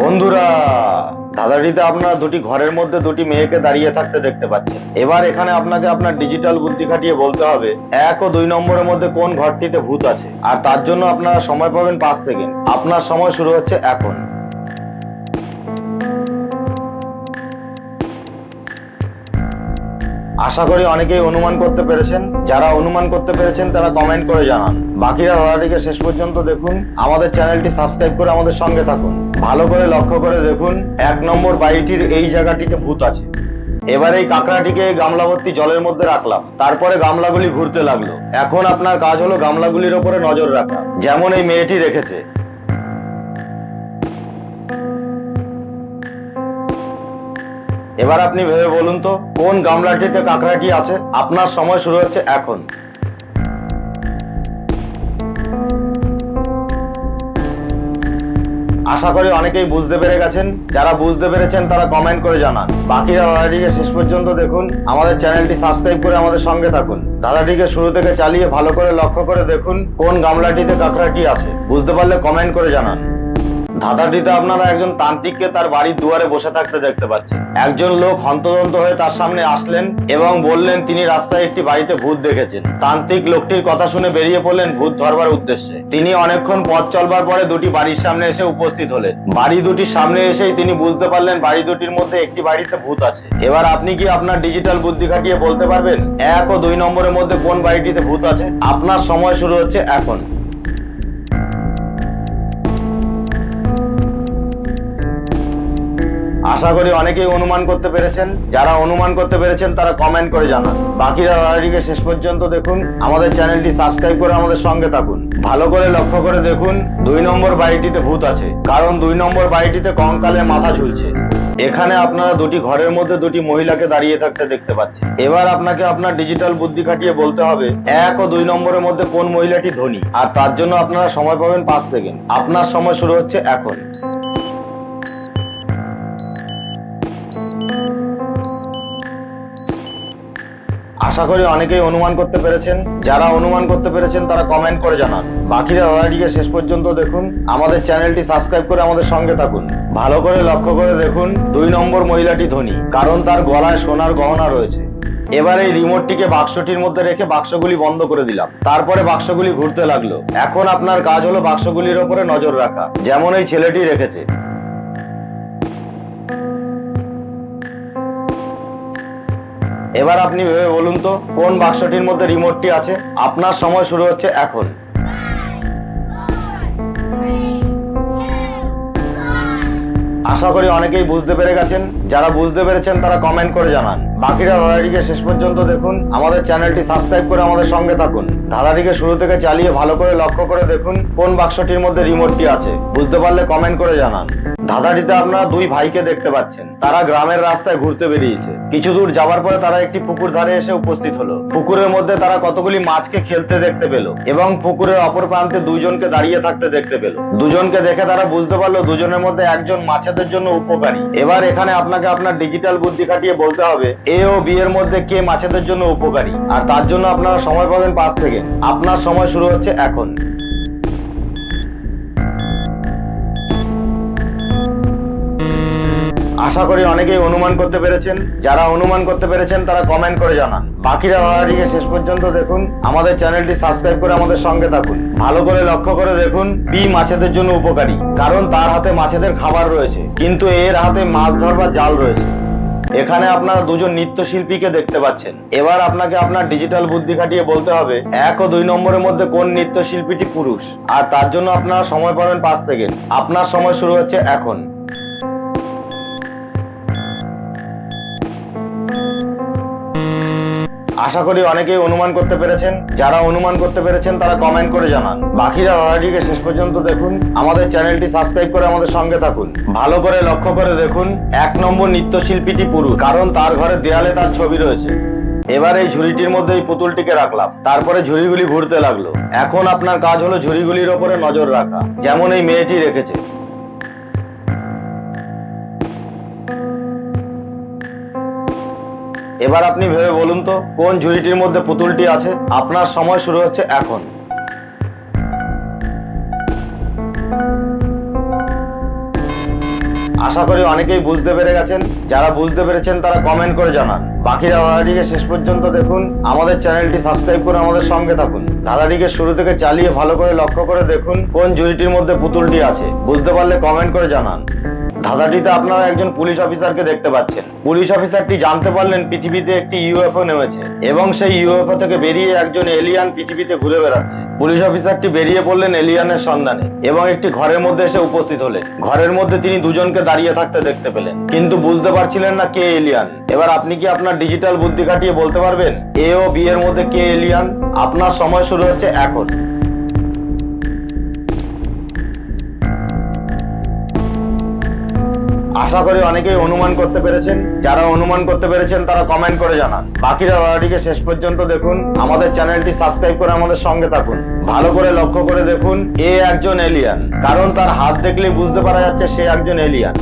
বন্ধুরা, দাদাটিতে আপনারা দুটি ঘরের মধ্যে দুটি মেয়েকে দাঁড়িয়ে থাকতে দেখতে পাচ্ছেন। এবার এখানে আপনাকে আপনার ডিজিটাল বুদ্ধি খাটিয়ে বলতে হবে, এক ও দুই নম্বরের মধ্যে কোন ঘরটিতে ভূত আছে। আর তার জন্য আপনারা সময় পাবেন পাঁচ সেকেন্ড। আপনার সময় শুরু হচ্ছে এখন। আশা করি অনেকেই অনুমান করতে পেরেছেন। যারা অনুমান করতে পেরেছেন, তারা কমেন্ট করে জানান। বাকিরা দাদাটিকে শেষ পর্যন্ত দেখুন। আমাদের চ্যানেলটি সাবস্ক্রাইব করে আমাদের সঙ্গে থাকুন। ভালো করে লক্ষ্য করে দেখুন, এক নম্বর বাড়িটির এই জায়গাটিতে ভূত আছে। এবার এই কাঁকড়াটিকে গামলাভর্তি জলের মধ্যে রাখলাম। তারপরে গামলাগুলি ঘুরতে লাগল। এখন আপনার কাজ হলো গামলাগুলির ওপরে নজর রাখা। যেমন এই মেয়েটি রেখেছে। এবার আপনি ভেবে বলুন তো, কোন গামলাটিতে কাঁকড়াটি আছে? আপনার সময় শুরু হচ্ছে এখন। আশা করি অনেকেই বুঝতে পেরে গেছেন। যারা বুঝতে পেরেছেন, তারা কমেন্ট করে জানান। বাকিরা দাদাটিকে শেষ পর্যন্ত দেখুন। আমাদের চ্যানেলটি সাবস্ক্রাইব করে আমাদের সঙ্গে থাকুন। দাদাটিকে শুরু থেকে চালিয়ে ভালো করে লক্ষ্য করে দেখুন কোন গামলাটিতে কাঁকড়াটি আছে। বুঝতে পারলে কমেন্ট করে জানান। ধাঁধাটিতে আপনারা একজন তান্ত্রিককে তার বাড়ির দুয়ারে বসে থাকতে দেখতে পাচ্ছেন। একজন লোক হন্তদন্ত হয়ে তার সামনে আসলেন এবং বললেন, তিনি রাস্তায় একটি বাড়িতে ভূত দেখেছেন। তান্ত্রিক লোকটির কথা শুনে বেরিয়ে পড়লেন ভূত ধরবার উদ্দেশ্যে। তিনি অনেকক্ষণ পথ চলবার পরে দুটি বাড়ির সামনে এসে উপস্থিত হলেন। বাড়ি দুটির সামনে এসেই তিনি বুঝতে পারলেন, বাড়ি দুটির মধ্যে একটি বাড়িতে ভূত আছে। এবার আপনি কি আপনার ডিজিটাল বুদ্ধি খাটিয়ে বলতে পারবেন? এক ও দুই নম্বরের মধ্যে কোন বাড়িটিতে ভূত আছে? আপনার সময় শুরু হচ্ছে এখন। আশা করি অনেকেই অনুমান করতে পেরেছেন। যারা অনুমান করতে পেরেছেন, তারা কমেন্ট করে জানান। বাকিরা দাদাটিকে শেষ পর্যন্ত দেখুন। আমাদের চ্যানেলটি সাবস্ক্রাইব করে আমাদের সঙ্গে থাকুন। ভালো করে লক্ষ্য করে দেখুন, দুই নম্বর বাড়িটিতে ভূত আছে। কারণ দুই নম্বর বাড়িটিতে কঙ্কালে মাথা ঝুলছে। এখানে আপনারা দুটি ঘরের মধ্যে দুটি মহিলাকে দাঁড়িয়ে থাকতে দেখতে পাচ্ছেন। এবার আপনাকে আপনার ডিজিটাল বুদ্ধি খাটিয়ে বলতে হবে, এক ও দুই নম্বরের মধ্যে কোন মহিলাটি ধনী? আর তার জন্য আপনারা সময় পাবেন পাঁচ সেকেন্ড। আপনার সময় শুরু হচ্ছে এখন। আশা করি অনেকেই অনুমান করতে পেরেছেন। যারা অনুমান করতে পেরেছেন, তারা কমেন্ট করে জানান। বাকিরা দাদাটিকে শেষ পর্যন্ত দেখুন। আমাদের চ্যানেলটি সাবস্ক্রাইব করে আমাদের সঙ্গে থাকুন। ভালো করে লক্ষ্য করে দেখুন, দুই নম্বর মহিলাটি ধনী, কারণ তার গলায় সোনার গহনা রয়েছে। এবার এই রিমোটটিকে বাক্সটির মধ্যে রেখে বাক্সগুলি বন্ধ করে দিলাম। তারপরে বাক্সগুলি ঘুরতে লাগল। এখন আপনার কাজ হলো বাক্সগুলির ওপরে নজর রাখা, যেমন এই ছেলেটি রেখেছে। এবার আপনি ভেবে বলুন তো, কোন বাক্সটির মধ্যে রিমোটটি আছে? আপনার সময় শুরু হচ্ছে এখন। আশা করি অনেকেই বুঝতে পেরে গেছেন। যারা বুঝতে পেরেছেন, তারা কমেন্ট করে জানান। বাকিরা দাদাটিকে শেষ পর্যন্ত দেখুন, আমাদের চ্যানেলটি সাবস্ক্রাইব করে আমাদের সঙ্গে থাকুন। দাদাটিকে শুরু থেকে চালিয়ে ভালো করে লক্ষ্য করে দেখুন কোন বাক্সটির মধ্যে রিমোটটি আছে। বুঝতে পারলে কমেন্ট করে জানান। দাদাটিতে আপনারা দুই ভাইকে দেখতে পাচ্ছেন। তারা গ্রামের রাস্তায় ঘুরতে বেরিয়েছে। কিছু দূর যাওয়ার পরে তারা একটি পুকুর ধারে এসে উপস্থিত হলো। পুকুরের মধ্যে তারা কতগুলি মাছকে খেলতে দেখতে পেল এবং পুকুরের অপর প্রান্তে দুইজনকে দাঁড়িয়ে থাকতে দেখতে পেল। দুজনকে দেখে তারা বুঝতে পারল দুজনের মধ্যে একজন মাছেদের জন্য উপকারী। এবার এখানে আপনাকে আপনার ডিজিটাল বুদ্ধি খাটিয়ে বলতে হবে এ ও বি এর মধ্যে কে মাছেদের জন্য উপকারী? আর তার জন্য আপনারা সময় পাবেন পাঁচ থেকে। আপনার সময় শুরু হচ্ছে এখন। আশা করি অনেকেই অনুমান করতে পেরেছেন। যারা অনুমান করতে পেরেছেন, তারা কমেন্ট করে জানান। বাকিরা দাদাটিকে শেষ পর্যন্ত দেখুন। আমাদের চ্যানেলটি সাবস্ক্রাইব করে আমাদের সঙ্গে থাকুন। ভালো করে লক্ষ্য করে দেখুন বি মাছেদের জন্য উপকারী। কারণ তার হাতে মাছেদের খাবার রয়েছে। কিন্তু এর হাতে মাছ ধরবার জাল রয়েছে। এখানে আপনারা দুজন নৃত্যশিল্পীকে দেখতে পাচ্ছেন। এবার আপনাকে আপনার ডিজিটাল বুদ্ধি খাটিয়ে বলতে হবে, এক ও দুই নম্বরের মধ্যে কোন নৃত্যশিল্পীটি পুরুষ। আর তার জন্য আপনারা সময় পাবেন পাঁচ সেকেন্ড। আপনার সময় শুরু হচ্ছে এখন। আশা করি অনেকেই অনুমান করতে পেরেছেন। যারা অনুমান করতে পেরেছেন, তারা কমেন্ট করে জানান। বাকিরা দাদাটিকে শেষ পর্যন্ত দেখুন। আমাদের চ্যানেলটি সাবস্ক্রাইব করে আমাদের সঙ্গে থাকুন। ভালো করে লক্ষ্য করে দেখুন, এক নম্বর নৃত্যশিল্পীটি পুরুষ কারণ তার ঘরে দেয়ালে তার ছবি রয়েছে। এবার এই ঝুড়িটির মধ্যে এই পুতুলটিকে রাখলাম। তারপরে ঝুড়িগুলি ঘুরতে লাগল। এখন আপনার কাজ হলো ঝুড়িগুলির ওপরে নজর রাখা, যেমন এই মেয়েটি রেখেছে। এবার আপনি ভেবে বলুন তো, কোন ঝুড়িটির মধ্যে পুতুলটি আছে? আপনার সময় শুরু হচ্ছে এখন। আশা করি অনেকেই বুঝতে পেরে গেছেন। যারা বুঝতে পেরেছেন তারা কমেন্ট করে জানান। বাকি দাদাটিকে শেষ পর্যন্ত দেখুন, আমাদের চ্যানেলটি সাবস্ক্রাইব করে আমাদের সঙ্গে থাকুন। দাদাটিকে শুরু থেকে চালিয়ে ভালো করে লক্ষ্য করে দেখুন কোন ঝুড়িটির মধ্যে পুতুলটি আছে। বুঝতে পারলে কমেন্ট করে জানান। ধাঁধাটিতে আপনারা একজন পুলিশ অফিসারকে দেখতে পাচ্ছেন। পুলিশ অফিসারটি জানতে পারলেন পৃথিবীতে একটি ইউএফও নেমেছে এবং সেই ইউএফও থেকে বেরিয়ে একজন এলিয়ান পৃথিবীতে ঘুরে বেড়াচ্ছে। পুলিশ অফিসারটি বেরিয়ে পড়লেন এলিয়ানের সন্ধানে এবং একটি ঘরের মধ্যে এসে উপস্থিত হলেন। ঘরের মধ্যে তিনি দুজনকে দাঁড়িয়ে থাকতে দেখতে পেলেন, কিন্তু বুঝতে পারছিলেন না কে এলিয়ান এবার আপনি কি আপনার ডিজিটাল বুদ্ধি খাটিয়ে বলতে পারবেন? এ ও বি এর মধ্যে কে এলিয়ান আপনার সময় শুরু হচ্ছে এখন। আশা করি অনেকেই অনুমান করতে পেরেছেন। যারা অনুমান করতে পেরেছেন, তারা কমেন্ট করে জানান। বাকিরা দাদাটিকে শেষ পর্যন্ত দেখুন। আমাদের চ্যানেলটি সাবস্ক্রাইব করে আমাদের সঙ্গে থাকুন। ভালো করে লক্ষ্য করে দেখুন, এ একজন এলিয়ান কারণ তার হাত দেখলেই বুঝতে পারা যাচ্ছে সে একজন এলিয়ান